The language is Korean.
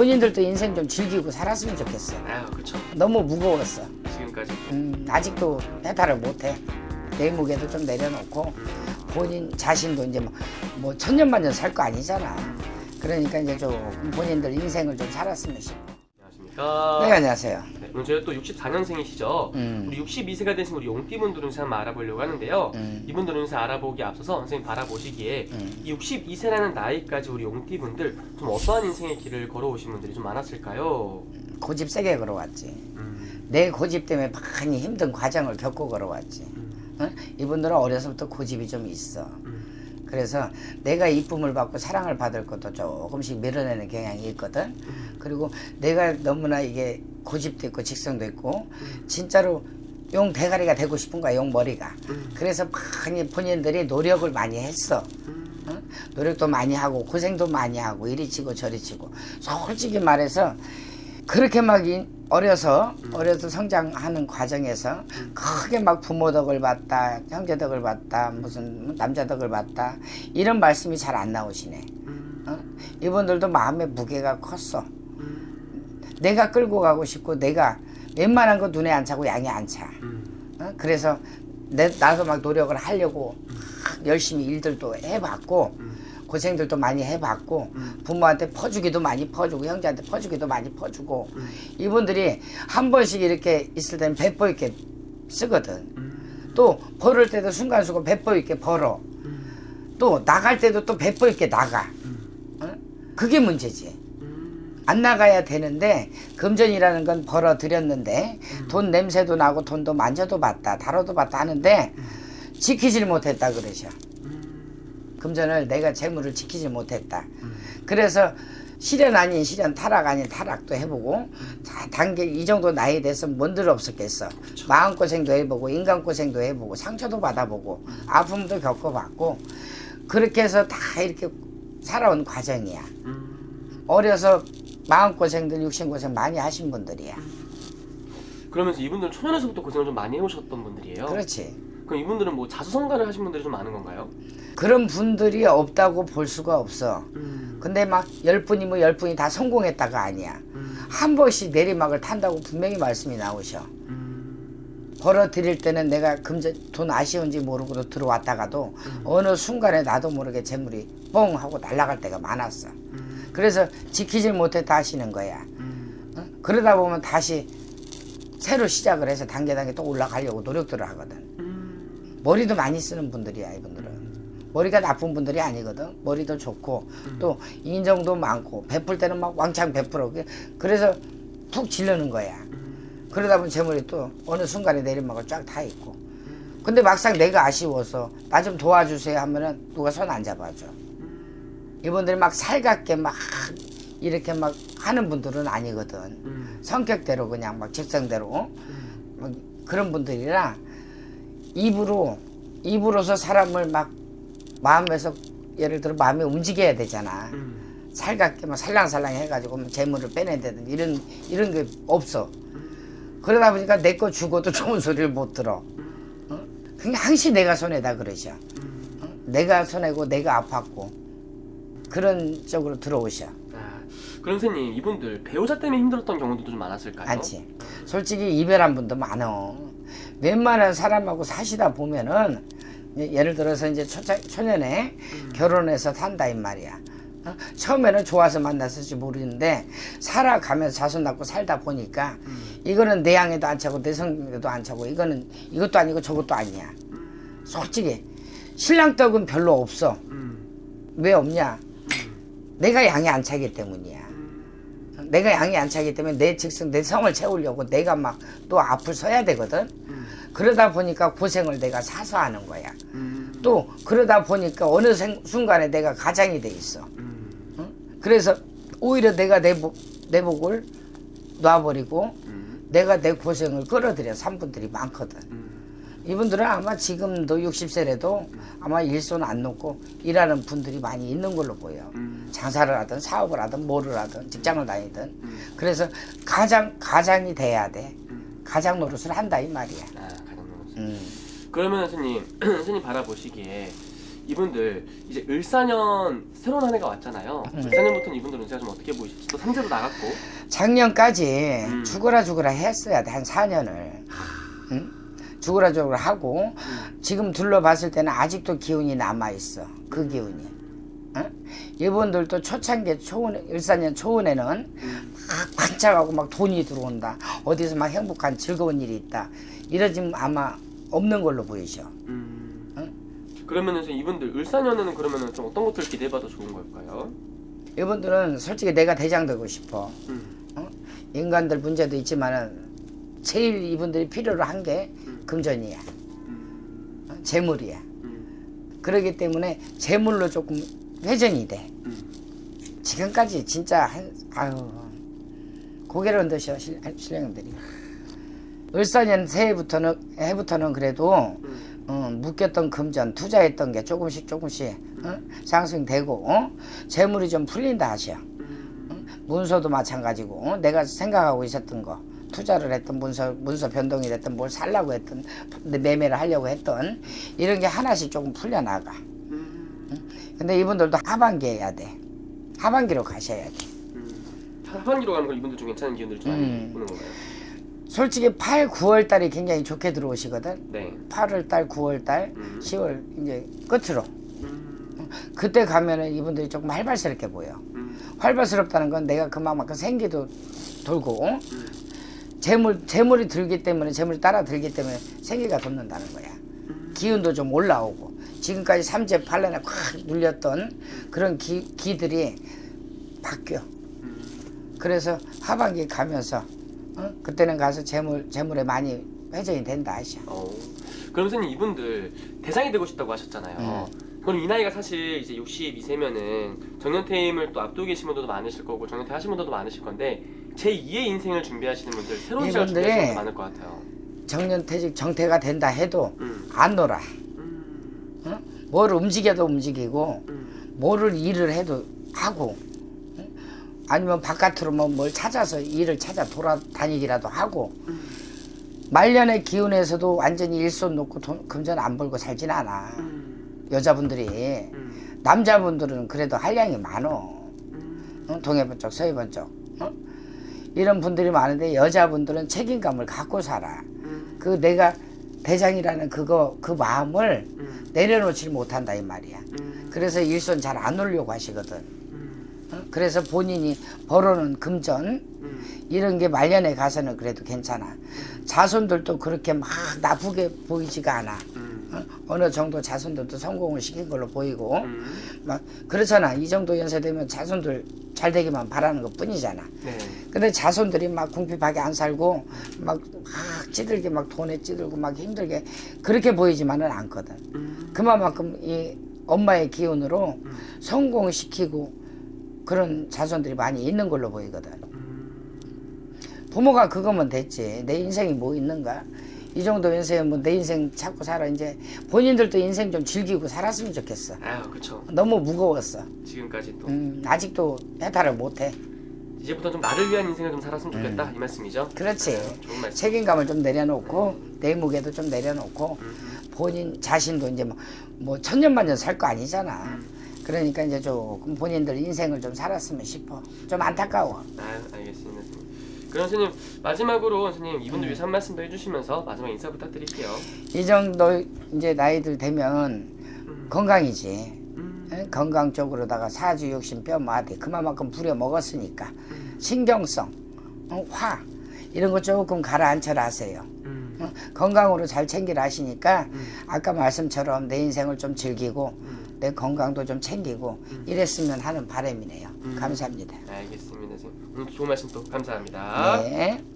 본인들도 인생 좀 즐기고 살았으면 좋겠어. 아유 그쵸 너무 무거웠어. 지금까지 음, 아직도 해탈을 못해. 내 무게도 좀 내려놓고 본인 자신도 이제 뭐, 뭐 천년만년 살 거 아니잖아. 그러니까 이제 좀 본인들 인생을 좀 살았으면 싶어. 안녕하십니까 네 안녕하세요. 네, 오늘 저희가 또 64년생이시죠 음. 우리 62세가 되신 우리 용띠분들은 사 한번 알아보려고 하는데요 음. 이분들은 사 알아보기 앞서서 선생님 바라보시기에 음. 이 62세라는 나이까지 우리 용띠분들 좀 어떠한 인생의 길을 걸어오신 분들이 좀 많았을까요? 고집 세게 걸어왔지. 음, 내 고집 때문에 많이 힘든 과정을 겪고 걸어왔지. 음, 어? 이분들은 어려서부터 고집이 좀 있어. 음, 그래서 내가 이쁨을 받고 사랑을 받을 것도 조금씩 밀어내는 경향이 있거든. 음. 그리고 내가 너무나 이게 고집도 있고 직성도 있고 음. 진짜로 용 대가리가 되고 싶은 거야 용 머리가. 음. 그래서 많이 본인들이 노력을 많이 했어. 노력도 많이 하고 고생도 많이 하고 이리 치고 저리 치고 솔직히 말해서 그렇게 막 이- 어려서 어려서 성장하는 과정에서 크게 막 부모 덕을 봤다 형제 덕을 봤다 무슨 남자 덕을 봤다 이런 말씀이 잘 안 나오시네 음. 어? 이분들도 마음의 무게가 컸어 내가 끌고 가고 싶고 내가 웬만한 거 눈에 안 차고 양이 안 차. 음. 어? 그래서 내, 나도 막 노력을 하려고 막 열심히 일들도 해봤고 고생들도 많이 해봤고 부모한테 퍼주기도 많이 퍼주고 형제한테 퍼주기도 많이 퍼주고 이분들이 한 번씩 이렇게 있을 때는 배포 있게 쓰거든. 또 벌을 때도 순간순간 배포 있게 벌어. 또 나갈 때도 또 배포 있게 나가. 어? 그게 문제지. 안 나가야 되는데 금전이라는 건 벌어 들였는데 돈 냄새도 나고 돈도 만져도 봤다 다뤄도 봤다 하는데 지키질 못했다 그러셔 금전을 내가 재물을 지키지 못했다. 그래서 실현 아닌 실현 타락 아닌 타락도 해보고 자, 단계 이 정도 나이 돼서 뭔들 없었겠어. 마음고생도 해보고 인간고생도 해보고 상처도 받아보고 아픔도 겪어봤고 그렇게 해서 다 이렇게 살아온 과정이야. 음. 어려서 마음고생들 육신고생 많이 하신 분들이야. 그러면서 이분들은 초년에서부터 고생을 좀 많이 해오셨던 분들이에요. 그렇지 그럼 이분들은 뭐 자수성가를 하신 분들이 좀 많은 건가요? 그런 분들이 없다고 볼 수가 없어 음. 근데 막 열 분이 뭐열 분이 다 성공했다가 아니야 음. 한 번씩 내리막을 탄다고 분명히 말씀이 나오셔 음. 벌어 드릴 때는 내가 금전 돈 아쉬운지 모르고도 들어왔다가도 어느 순간에 나도 모르게 재물이 뻥 하고 날아갈 때가 많았어 음. 그래서 지키질 못했다 하시는 거야 음. 어? 그러다 보면 다시 새로 시작을 해서 단계 단계 또 올라가려고 노력들을 하거든 음. 머리도 많이 쓰는 분들이야 이분들은. 머리가 나쁜 분들이 아니거든. 머리도 좋고 또 인정도 많고 베풀 때는 막 왕창 베풀어. 그- 그래서 푹 질르는 거야. 그러다 보면 재물이 또 어느 순간에 내리막을 쫙다 있고. 근데 막상 내가 아쉬워서 나 좀 도와주세요 하면은 누가 손 안 잡아줘. 이분들이 막 살갑게 막 이렇게 막 하는 분들은 아니거든. 음. 성격대로 그냥 막 직성대로 어? 막 그런 분들이라 입으로 입으로서 사람을 막 마음에서 예를 들어 마음이 움직여야 되잖아. 음. 살갑게 막 살랑살랑 해가지고 뭐 재물을 빼내다든 이런 이런 게 없어. 그러다 보니까 내 거 주고도 좋은 소리를 못 들어. 어? 그냥 항시 내가 손해다 그러셔. 어? 내가 손해고 내가 아팠고 그런 쪽으로 들어오셔. 아, 그럼 선생님 이분들 배우자 때문에 힘들었던 경우도 좀 많았을까요? 많지. 솔직히 이별한 분도 많어. 웬만한 사람하고 사시다 보면은 예- 예를 들어서 이제 초차, 초년에 결혼해서 산다 이 말이야. 어? 처음에는 좋아서 만났을지 모르는데 살아가면서 자손 낳고 살다 보니까 이거는 내 양에도 안 차고 내 성에도 안 차고 이거는 이것도 아니고 저것도 아니야. 솔직히 신랑 떡은 별로 없어. 음. 왜 없냐? 내가 양이 안 차기 때문이야. 내가 양이 안 차기 때문에 내 직성, 내 성을 채우려고 내가 막 또 앞을 서야 되거든. 그러다 보니까 고생을 내가 사서 하는 거야. 음. 또 그러다 보니까 어느 생- 순간에 내가 가장이 돼 있어. 음. 그래서 오히려 내가 내, 복- 내 복을 놔버리고 음. 내가 내 고생을 끌어들여 산 분들이 많거든. 음. 이분들은 아마 지금도 60세라도 아마 일손 안 놓고 일하는 분들이 많이 있는 걸로 보여. 음. 장사를 하든 사업을 하든 뭐를 하든 직장을 다니든. 음. 그래서 가장 가장이 돼야 돼. 음. 가장 노릇을 한다 이 말이야. 아 가장 놀랐어요. 음. 그러면 선생님 선생님 바라보시기에 이분들 이제 을사년 새로운 한 해가 왔잖아요. 음. 을사년부터는 이분들 운세가 좀 어떻게 보이실지 또 삼재도 나갔고. 작년까지 음. 죽어라 죽어라 했어야 돼 한 4년을 응? 죽어라 죽어라 하고 음. 지금 둘러봤을 때는 아직도 기운이 남아있어 그 기운이 응? 이분들도 초창기 초운 일사년 초운에는 음. 막 반짝하고 막 돈이 들어온다 어디서 막 행복한 즐거운 일이 있다 이러지면 아마 없는 걸로 보이셔 음. 응? 그러면은 선생님, 이분들 을사년에는 그러면은 좀 어떤 것들 기대해봐도 좋은 걸까요? 이분들은 솔직히 내가 대장 되고 싶어 음. 인간들 문제도 있지만은 제일 이분들이 필요로 한게 음. 금전이야 음. 어? 재물이야 음. 그러기 때문에 재물로 조금 회전이 돼. 음. 지금까지 진짜 한 아유 고개를 흔드셔 실- 신령들이. 을사년 새해부터는 해부터는 그래도 음. 어, 묶였던 금전 투자했던 게 조금씩 조금씩 어? 상승되고 어? 재물이 좀 풀린다 하셔. 음. 문서도 마찬가지고 어? 내가 생각하고 있었던 거 투자를 했던 문서 문서 변동이 됐던 뭘 살라고 했던 매매를 하려고 했던 이런 게 하나씩 조금 풀려 나가. 음. 근데 이분들도 하반기에 해야 돼. 하반기로 가셔야 돼. 음. 하반기로 가는 건 이분들 좀 괜찮은 기운들을 좀 많이 음. 보는 건가요? 솔직히 8, 9월 달이 굉장히 좋게 들어오시거든. 네. 8월 달, 9월 달, 음. 10월 이제 끝으로. 음. 그때 가면은 이분들이 조금 활발스럽게 보여. 음. 활발스럽다는 건 내가 그만큼 생기도 돌고 어? 음. 재물 재물이 들기 때문에 재물이 따라 들기 때문에 생기가 돋는다는 거야. 기운도 좀 올라오고 지금까지 삼재 팔년에 확 눌렸던 그런 기, 기들이 바뀌어. 음. 그래서 하반기 가면서 어? 그때는 가서 재물 재물에 많이 회전이 된다 하셔. 어. 그럼 선생님 이분들 대장이 되고 싶다고 하셨잖아요. 그럼 이 나이가 사실 이제 62세면은 정년퇴임을 또 앞두고 계신 분들도 많으실 거고 정년퇴 하신 분들도 많으실 건데 제 2의 인생을 준비하시는 분들 새로운 시작을 이분들이 준비하시는 분들 많을 것 같아요. 정년퇴직 정퇴가 된다 해도 음. 안 놀아. 음. 어? 뭘 움직여도 움직이고 음. 뭐를 일을 해도 하고 응? 아니면 바깥으로 뭐 뭘 찾아서 일을 찾아 돌아다니기라도 하고 말년의 기운에서도 완전히 일손 놓고 돈, 금전 안 벌고 살진 않아 음. 여자분들이 음. 남자분들은 그래도 한량이 많어 음. 응? 동해번 쪽 서해번 쪽 응? 이런 분들이 많은데 여자분들은 책임감을 갖고 살아 음. 그 내가 대장이라는 그거 그 마음을 음. 내려놓질 못한다 이 말이야 음. 그래서 일손 잘 안 올려고 하시거든? 그래서 본인이 벌어놓은 금전 음. 이런 게 말년에 가서는 그래도 괜찮아. 자손들도 그렇게 막 나쁘게 보이지가 않아. 음. 어? 어느 정도 자손들도 성공을 시킨 걸로 보이고 음. 막 그렇잖아. 이 정도 연세 되면 자손들 잘 되기만 바라는 것 뿐이잖아. 네. 근데 자손들이 막 궁핍하게 안 살고 막, 막 찌들게 막 돈에 찌들고 막 힘들게 그렇게 보이지만은 않거든. 음. 그만큼 이 엄마의 기운으로 음. 성공시키고 그런 자손들이 많이 있는 걸로 보이거든. 음. 부모가 그거면 됐지. 내 인생이 뭐 있는가? 이 정도 인생에 뭐내 인생 찾고 살아. 이제 본인들도 인생 좀 즐기고 살았으면 좋겠어. 아유 그쵸. 너무 무거웠어. 지금까지 또 음, 아직도 해탈을 못해. 이제부터 좀 나를 위한 인생을 좀 살았으면 좋겠다 음. 이 말씀이죠. 그렇지. 좋은 말씀. 책임감을 좀 내려놓고 내 무게도 좀 내려놓고 음. 본인 자신도 이제 뭐, 뭐 천년만년 살 거 아니잖아. 음. 그러니까 이제 조금 본인들 인생을 좀 살았으면 싶어. 좀 안타까워. 아유 알겠습니다. 그럼 선생님 마지막으로 음. 이분들 위해서 한 말씀 더 해주시면서 마지막 인사 부탁드릴게요. 이 정도 이제 나이들 되면 음. 건강이지. 음. 예? 건강 쪽으로다가 사주 욕심 뼈 마디 그만큼 부려 먹었으니까 음. 신경성 어, 화 이런 거 조금 가라앉혀라 하세요 음. 어? 건강으로 잘 챙기라 하시니까 음. 아까 말씀처럼 내 인생을 좀 즐기고 음. 내 건강도 좀 챙기고 이랬으면 하는 바람이네요 음. 감사합니다 알겠습니다. 오늘 좋은 말씀 또 감사합니다. 네.